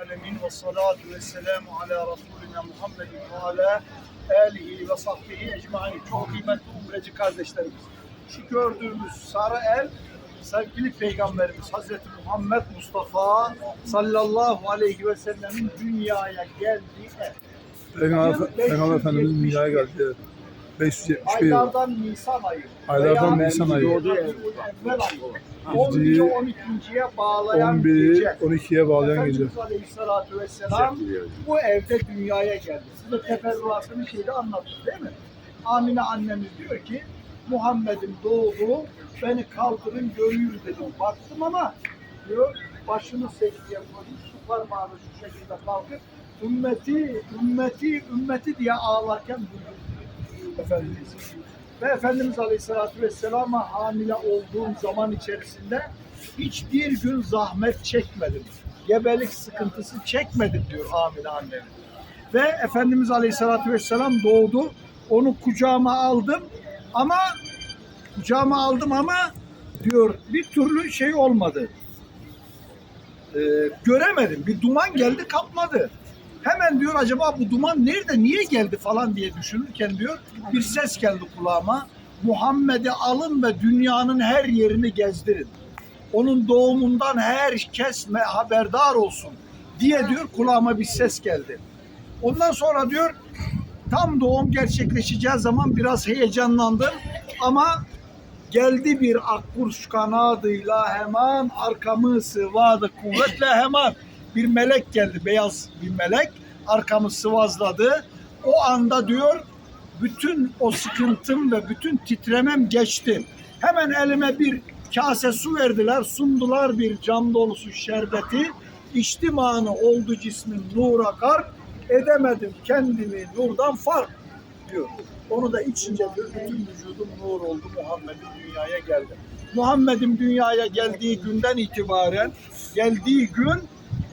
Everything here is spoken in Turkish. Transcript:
alemin ve salatu ve selamu ala Resulina Muhammedin ve ala alihi ve sahbihi ecmain. Çok kıymetli umreci kardeşlerimiz. Şu gördüğümüz sarı el sevgili Peygamberimiz Hazreti Muhammed Mustafa sallallahu aleyhi ve sellemin dünyaya geldiği el. Peygamber, Peygamber Efendimiz dünyaya geldi. 571 yıl. Aylardan Nisan ayı. Aylardan veya Nisan ayı. Rabiul Evvel ayı. 11'i 12.ye bağlayan 11'i gece. 12'ye bağlayan gece. Aleyhisselatü Vesselam bu evde dünyaya geldi. Size teferruatını şeyde anlattım değil mi? Amine annemiz diyor ki Muhammed'in doğduğu beni kaldırın görüyor dedim. Baktım ama diyor başını secdeye koydum. Şu parmağını şu şekilde kalkıp ümmeti, ümmeti, ümmeti diye ağlarken duydum. Efendimiz. Ve Efendimiz Aleyhisselatü Vesselam'a hamile olduğum zaman içerisinde hiçbir gün zahmet çekmedim. Gebelik sıkıntısı çekmedim diyor Amine annem. Ve Efendimiz Aleyhisselatü Vesselam doğdu. Onu kucağıma aldım ama kucağıma aldım ama diyor bir türlü şey olmadı. Ee, göremedim. Bir duman geldi kapladı. Hemen diyor acaba bu duman nerede niye geldi falan diye düşünürken diyor bir ses geldi kulağıma. Muhammed'i alın ve dünyanın her yerini gezdirin. Onun doğumundan herkes haberdar olsun diye diyor kulağıma bir ses geldi. Ondan sonra diyor tam doğum gerçekleşeceği zaman biraz heyecanlandım ama geldi bir akkuş kanadıyla hemen arkamı sıvadı kuvvetle hemen bir melek geldi beyaz bir melek. Arkamı sıvazladı. O anda diyor bütün o sıkıntım ve bütün titremem geçti. Hemen elime bir kase su verdiler sundular bir cam dolusu şerbeti. İçtim anı oldu cismin nura garp edemedim kendimi nurdan fark diyor. Onu da içince diyor bütün vücudum nur oldu Muhammed'in dünyaya geldi. Muhammed'in dünyaya geldiği günden itibaren geldiği gün